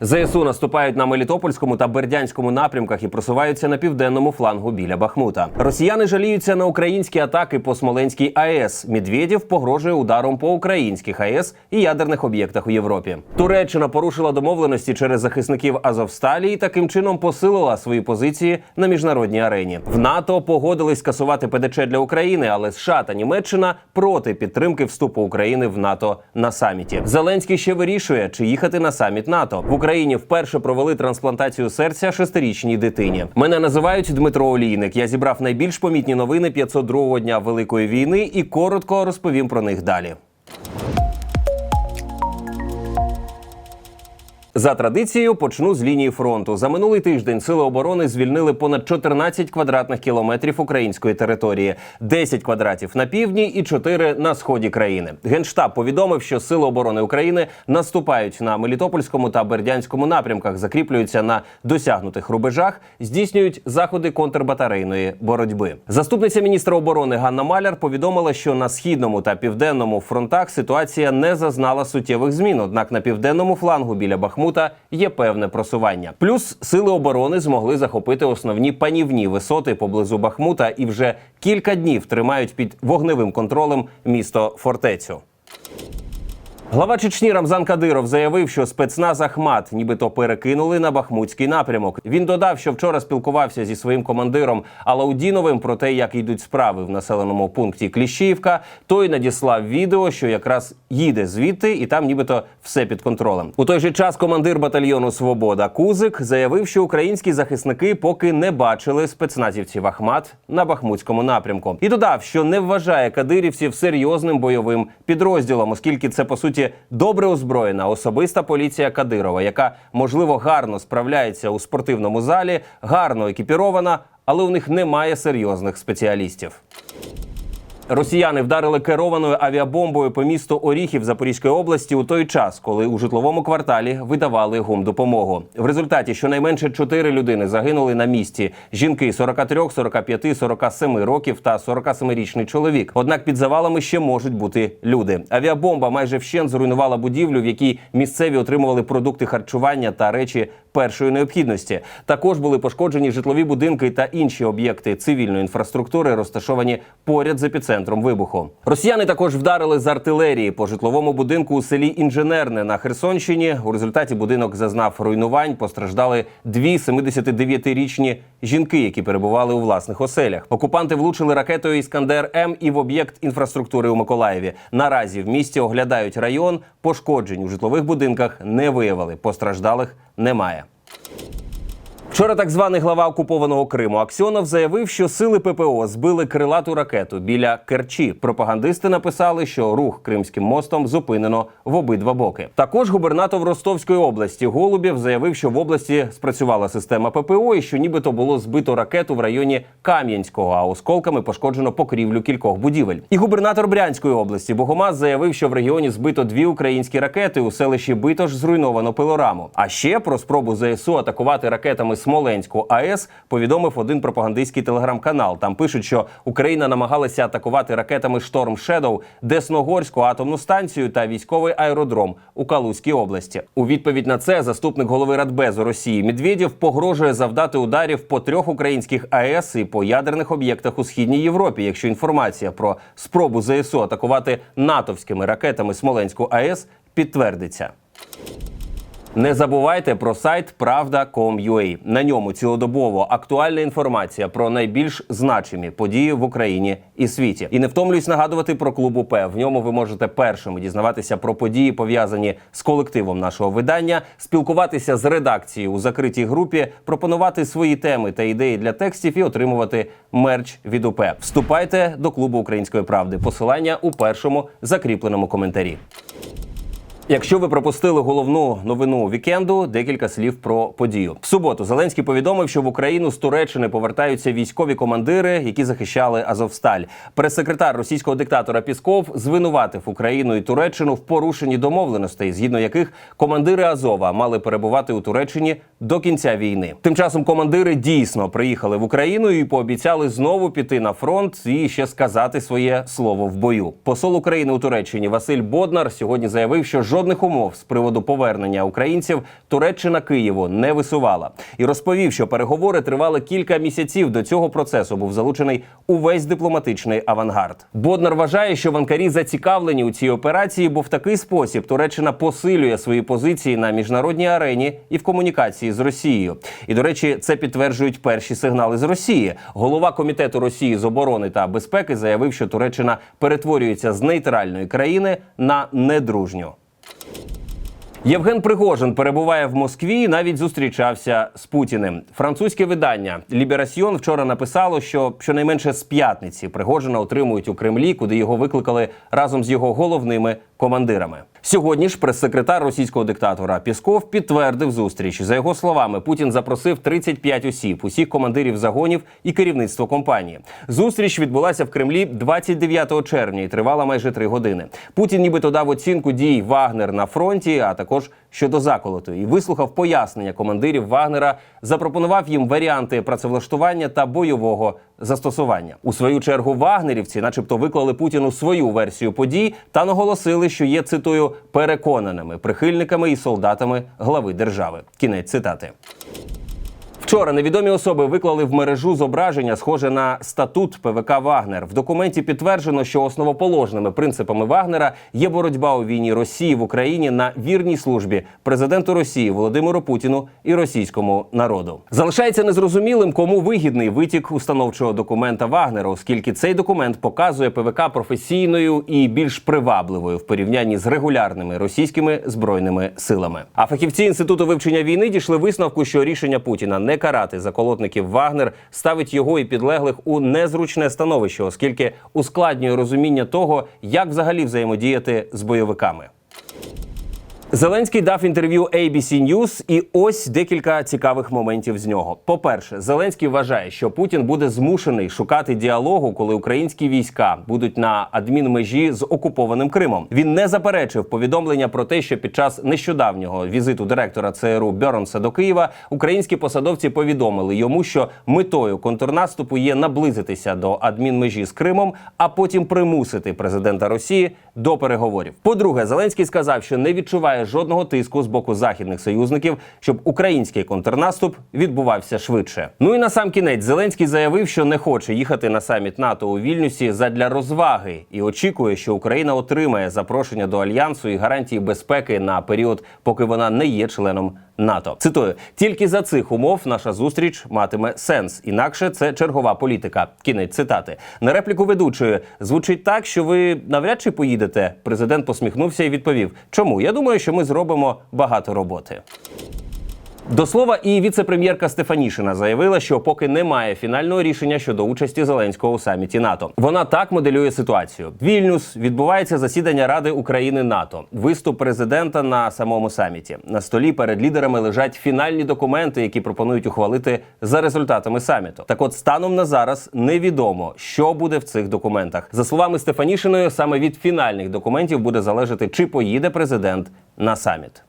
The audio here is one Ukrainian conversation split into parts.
ЗСУ наступають на Мелітопольському та Бердянському напрямках і просуваються на південному флангу біля Бахмута. Росіяни жаліються на українські атаки по Смоленській АЕС. Медведєв погрожує ударом по українських АЕС і ядерних об'єктах у Європі. Туреччина порушила домовленості через захисників Азовсталі і таким чином посилила свої позиції на міжнародній арені. В НАТО погодились скасувати ПДЧ для України, але США та Німеччина проти підтримки вступу України в НАТО на саміті. Зеленський ще вирішує, чи їхати на саміт НАТО в Україні. Вперше провели трансплантацію серця шестирічній дитині. Мене називають Дмитро Олійник. Я зібрав найбільш помітні новини 502-го дня Великої війни і коротко розповім про них далі. За традицією почну з лінії фронту. За минулий тиждень сили оборони звільнили понад 14 квадратних кілометрів української території, 10 квадратів на півдні і 4 на сході країни. Генштаб повідомив, що сили оборони України наступають на Мелітопольському та Бердянському напрямках, закріплюються на досягнутих рубежах, здійснюють заходи контрбатарейної боротьби. Заступниця міністра оборони Ганна Маляр повідомила, що на східному та південному фронтах ситуація не зазнала суттєвих змін. Однак на південному флангу біля Бахмута є певне просування. Плюс сили оборони змогли захопити основні панівні висоти поблизу Бахмута і вже кілька днів тримають під вогневим контролем місто фортецю. Глава Чечні Рамзан Кадиров заявив, що спецназ Ахмат нібито перекинули на Бахмутський напрямок. Він додав, що вчора спілкувався зі своїм командиром Алаудіновим про те, як йдуть справи в населеному пункті Кліщіївка. Той надіслав відео, що якраз їде звідти, і там нібито все під контролем. У той же час командир батальйону Свобода Кузик заявив, що українські захисники поки не бачили спецназівців Ахмат на Бахмутському напрямку, і додав, що не вважає кадирівців серйозним бойовим підрозділом, оскільки це по суті добре озброєна особиста поліція Кадирова, яка можливо гарно справляється у спортивному залі, гарно екіпірована, але у них немає серйозних спеціалістів. Росіяни вдарили керованою авіабомбою по місту Оріхів Запорізької області у той час, коли у житловому кварталі видавали гумдопомогу. В результаті щонайменше чотири людини загинули на місці: жінки 43, 45, 47 років та 47-річний чоловік. Однак під завалами ще можуть бути люди. Авіабомба майже вщент зруйнувала будівлю, в якій місцеві отримували продукти харчування та речі першої необхідності. Також були пошкоджені житлові будинки та інші об'єкти цивільної інфраструктури, розташовані поряд з епіцентром вибуху. Росіяни також вдарили з артилерії по житловому будинку у селі Інженерне на Херсонщині. У результаті будинок зазнав руйнувань. Постраждали дві 79-річні жінки, які перебували у власних оселях. Окупанти влучили ракетою Іскандер М і в об'єкт інфраструктури у Миколаєві. Наразі в місті оглядають район. Пошкоджень у житлових будинках не виявили. Постраждалих немає. Вчора так званий глава окупованого Криму Аксьонов заявив, що сили ППО збили крилату ракету біля Керчі. Пропагандисти написали, що рух Кримським мостом зупинено в обидва боки. Також губернатор Ростовської області Голубєв заявив, що в області спрацювала система ППО і що нібито було збито ракету в районі Кам'янського, а осколками пошкоджено покрівлю кількох будівель. І губернатор Брянської області Богомаз заявив, що в регіоні збито дві українські ракети у селищі Битош зруйновано пилораму. А ще про спробу ЗСУ атакувати ракетами Смоленську АЕС повідомив один пропагандистський телеграм-канал. Там пишуть, що Україна намагалася атакувати ракетами Шторм Шедоу Десногорську атомну станцію та військовий аеродром у Калузькій області. У відповідь на це заступник голови Радбезу Росії Медведєв погрожує завдати ударів по трьох українських АЕС і по ядерних об'єктах у східній Європі, якщо інформація про спробу ЗСУ атакувати натовськими ракетами Смоленську АЕС підтвердиться. Не забувайте про сайт Правда.com.ua. На ньому цілодобово актуальна інформація про найбільш значимі події в Україні і світі. І не втомлююсь нагадувати про клуб УП. В ньому ви можете першими дізнаватися про події, пов'язані з колективом нашого видання, спілкуватися з редакцією у закритій групі, пропонувати свої теми та ідеї для текстів і отримувати мерч від УП. Вступайте до клубу української правди. Посилання у першому закріпленому коментарі. Якщо ви пропустили головну новину вікенду, декілька слів про подію. В суботу Зеленський повідомив, що в Україну з Туреччини повертаються військові командири, які захищали Азовсталь. Прес-секретар російського диктатора Пісков звинуватив Україну і Туреччину в порушенні домовленостей, згідно яких командири Азова мали перебувати у Туреччині до кінця війни. Тим часом командири дійсно приїхали в Україну і пообіцяли знову піти на фронт і ще сказати своє слово в бою. Посол України у Туреччині Василь Боднар сьогодні заявив, що жодних умов з приводу повернення українців Туреччина Києву не висувала, і розповів, що переговори тривали кілька місяців. До цього процесу був залучений увесь дипломатичний авангард. Боднар вважає, що в Анкарі зацікавлені у цій операції, бо в такий спосіб Туреччина посилює свої позиції на міжнародній арені і в комунікації з Росією. І до речі, це підтверджують перші сигнали з Росії. Голова комітету Росії з оборони та безпеки заявив, що Туреччина перетворюється з нейтральної країни на недружню. Євген Пригожин перебуває в Москві і навіть зустрічався з Путіним. Французьке видання Ліберасьйон вчора написало, що щонайменше з п'ятниці Пригожина отримують у Кремлі, куди його викликали разом з його головними командирами. Сьогодні ж прес-секретар російського диктатора Пісков підтвердив зустріч. За його словами, Путін запросив 35 осіб, усіх командирів загонів і керівництво компанії. Зустріч відбулася в Кремлі 29 червня і тривала майже три години. Путін нібито дав оцінку дій Вагнер на фронті, а також щодо заколоту, і вислухав пояснення командирів Вагнера, запропонував їм варіанти працевлаштування та бойового застосування. У свою чергу вагнерівці, начебто, виклали Путіну свою версію подій та наголосили, що є цитую переконаними прихильниками і солдатами глави держави. Кінець цитати. Вчора невідомі особи виклали в мережу зображення, схоже на статут ПВК Вагнер. В документі підтверджено, що основоположними принципами Вагнера є боротьба у війні Росії в Україні на вірній службі президенту Росії Володимиру Путіну і російському народу. Залишається незрозумілим, кому вигідний витік установчого документа Вагнера, оскільки цей документ показує ПВК професійною і більш привабливою в порівнянні з регулярними російськими збройними силами. А фахівці інституту вивчення війни дійшли висновку, що рішення Путіна не карати заколотників Вагнер ставить його і підлеглих у незручне становище, оскільки ускладнює розуміння того, як взагалі взаємодіяти з бойовиками. Зеленський дав інтерв'ю ABC News, і ось декілька цікавих моментів з нього. По-перше, Зеленський вважає, що Путін буде змушений шукати діалогу, коли українські війська будуть на адмінмежі з окупованим Кримом. Він не заперечив повідомлення про те, що під час нещодавнього візиту директора ЦРУ Бьорнса до Києва українські посадовці повідомили йому, що метою контрнаступу є наблизитися до адмінмежі з Кримом, а потім примусити президента Росії до переговорів. По-друге, Зеленський сказав, що не відчуває жодного тиску з боку західних союзників, щоб український контрнаступ відбувався швидше. Ну і на сам кінець Зеленський заявив, що не хоче їхати на саміт НАТО у Вільнюсі задля розваги і очікує, що Україна отримає запрошення до альянсу і гарантії безпеки на період, поки вона не є членом. НАТО цитую тільки за цих умов наша зустріч матиме сенс. Інакше це чергова політика. Кінець цитати на репліку ведучої звучить так, що ви навряд чи поїдете. Президент посміхнувся і відповів: Чому? Я думаю, що ми зробимо багато роботи. До слова, і віце-прем'єрка Стефанішина заявила, що поки немає фінального рішення щодо участі Зеленського у саміті НАТО. Вона так моделює ситуацію. Вільнюс відбувається засідання Ради України НАТО, виступ президента на самому саміті. На столі перед лідерами лежать фінальні документи, які пропонують ухвалити за результатами саміту. Так, от станом на зараз невідомо, що буде в цих документах. За словами Стефанішиної, саме від фінальних документів буде залежати, чи поїде президент на саміт.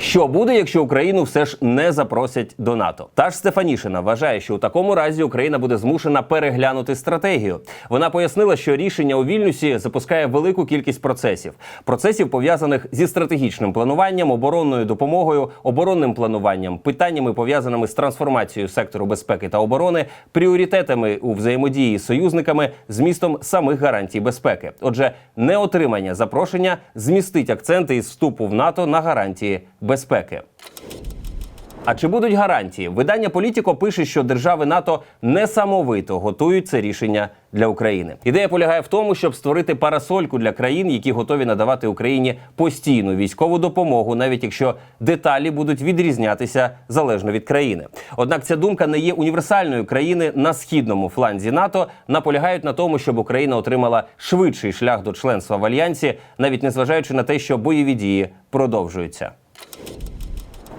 Що буде, якщо Україну все ж не запросять до НАТО? Та ж Стефанішина вважає, що у такому разі Україна буде змушена переглянути стратегію. Вона пояснила, що рішення у Вільнюсі запускає велику кількість процесів: процесів пов'язаних зі стратегічним плануванням, оборонною допомогою, оборонним плануванням, питаннями пов'язаними з трансформацією сектору безпеки та оборони, пріоритетами у взаємодії з союзниками, змістом самих гарантій безпеки. Отже, неотримання запрошення змістить акценти із вступу в НАТО на гарантії безпеки. А чи будуть гарантії? Видання Політіко пише, що держави НАТО несамовито готують це рішення для України. Ідея полягає в тому, щоб створити парасольку для країн, які готові надавати Україні постійну військову допомогу, навіть якщо деталі будуть відрізнятися залежно від країни. Однак ця думка не є універсальною країни на східному фланзі НАТО. Наполягають на тому, щоб Україна отримала швидший шлях до членства в альянсі, навіть незважаючи на те, що бойові дії продовжуються.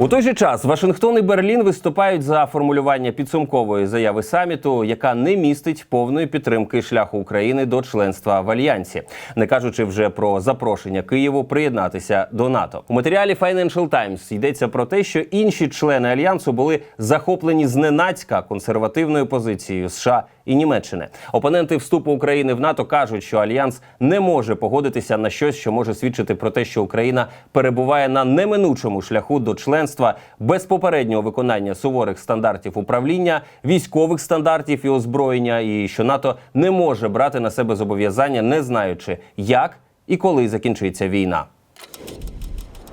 У той же час Вашингтон і Берлін виступають за формулювання підсумкової заяви саміту, яка не містить повної підтримки шляху України до членства в альянсі, не кажучи вже про запрошення Києву приєднатися до НАТО. У матеріалі Financial Times йдеться про те, що інші члени альянсу були захоплені зненацька консервативною позицією США і Німеччини. Опоненти вступу України в НАТО кажуть, що альянс не може погодитися на щось, що може свідчити про те, що Україна перебуває на неминучому шляху до членства без попереднього виконання суворих стандартів управління, військових стандартів і озброєння, і що НАТО не може брати на себе зобов'язання, не знаючи, як і коли закінчиться війна.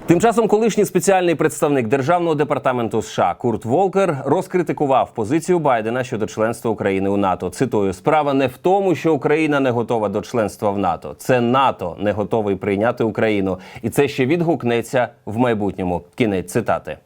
Тим часом колишній спеціальний представник державного департаменту США Курт Волкер розкритикував позицію Байдена щодо членства України у НАТО. Цитую: справа не в тому, що Україна не готова до членства в НАТО. Це НАТО не готовий прийняти Україну, і це ще відгукнеться в майбутньому. Кінець цитати.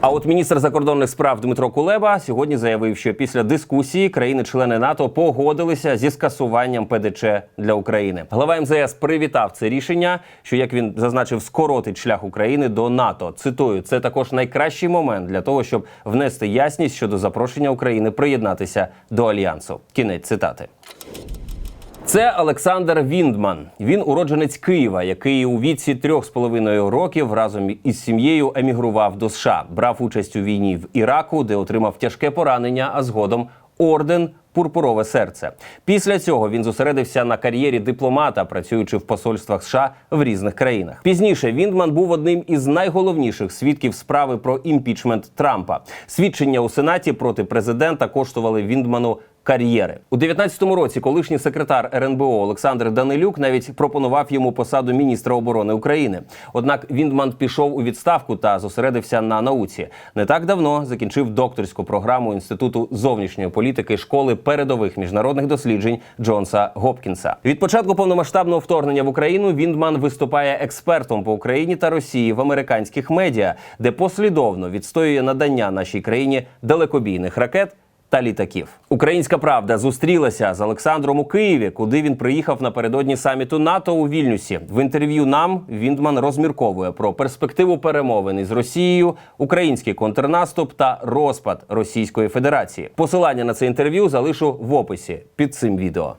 А от міністр закордонних справ Дмитро Кулеба сьогодні заявив, що після дискусії країни-члени НАТО погодилися зі скасуванням ПДЧ для України. Глава МЗС привітав це рішення, що як він зазначив, скоротить шлях України до НАТО. Цитую, це також найкращий момент для того, щоб внести ясність щодо запрошення України приєднатися до альянсу. Кінець цитати. Це Олександр Віндман. Він уродженець Києва, який у віці трьох з половиною років разом із сім'єю емігрував до США, брав участь у війні в Іраку, де отримав тяжке поранення, а згодом орден. Пурпурове серце. Після цього він зосередився на кар'єрі дипломата, працюючи в посольствах США в різних країнах. Пізніше Віндман був одним із найголовніших свідків справи про імпічмент Трампа. Свідчення у сенаті проти президента коштували Віндману кар'єри у 19-му році. Колишній секретар РНБО Олександр Данилюк навіть пропонував йому посаду міністра оборони України. Однак Віндман пішов у відставку та зосередився на науці. Не так давно закінчив докторську програму інституту зовнішньої політики школи передових міжнародних досліджень Джонса Гопкінса. Від початку повномасштабного вторгнення в Україну Віндман виступає експертом по Україні та Росії в американських медіа, де послідовно відстоює надання нашій країні далекобійних ракет та літаків. Українська правда зустрілася з Олександром у Києві, куди він приїхав напередодні саміту НАТО у Вільнюсі. В інтерв'ю нам Віндман розмірковує про перспективу перемовин із Росією, український контрнаступ та розпад Російської Федерації. Посилання на це інтерв'ю залишу в описі під цим відео.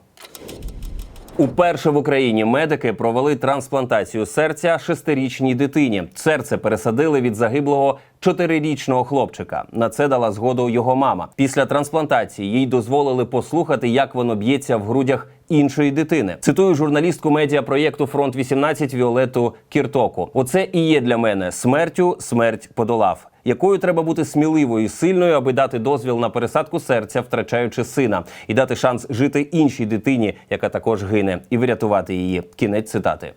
Уперше в Україні медики провели трансплантацію серця шестирічній дитині. Серце пересадили від загиблого чотирирічного хлопчика. На це дала згоду його мама. Після трансплантації їй дозволили послухати, як воно б'ється в грудях іншої дитини. Цитую журналістку медіапроєкту Фронт 18 Віолету Кіртоку. Оце і є для мене смертю. Смерть подолав. Якою треба бути сміливою і сильною, аби дати дозвіл на пересадку серця, втрачаючи сина, і дати шанс жити іншій дитині, яка також гине, і врятувати її. Кінець цитати.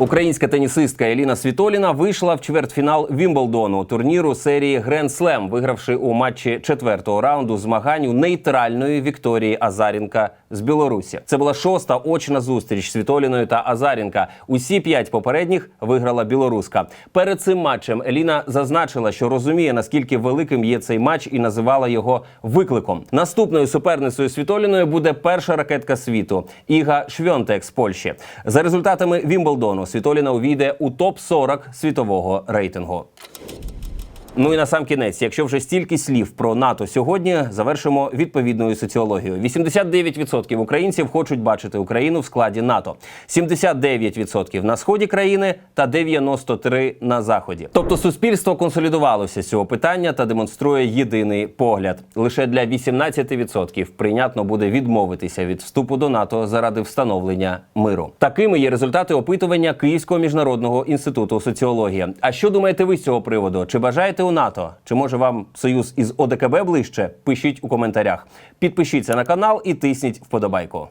Українська тенісистка Еліна Світоліна вийшла в чвертьфінал Вімблдону турніру серії Гренд Слем, вигравши у матчі четвертого раунду змагань у нейтральної Вікторії Азарінка з Білорусі. Це була шоста очна зустріч Світоліною та Азарінка. Усі п'ять попередніх виграла білоруска. Перед цим матчем Еліна зазначила, що розуміє наскільки великим є цей матч, і називала його викликом. Наступною суперницею Світоліною буде перша ракетка світу Іга Швьонтек з Польщі. За результатами Вімблдону Світоліна увійде у топ 40 світового рейтингу. Ну і на сам кінець, якщо вже стільки слів про НАТО сьогодні, завершимо відповідною соціологією. 89% українців хочуть бачити Україну в складі НАТО, 79% на сході країни та 93% на заході. Тобто суспільство консолідувалося з цього питання та демонструє єдиний погляд. Лише для 18% прийнятно буде відмовитися від вступу до НАТО заради встановлення миру. Такими є результати опитування Київського міжнародного інституту соціології. А що думаєте ви з цього приводу? Чи бажаєте у НАТО? Чи може вам союз із ОДКБ ближче? Пишіть у коментарях. Підпишіться на канал і тисніть вподобайку.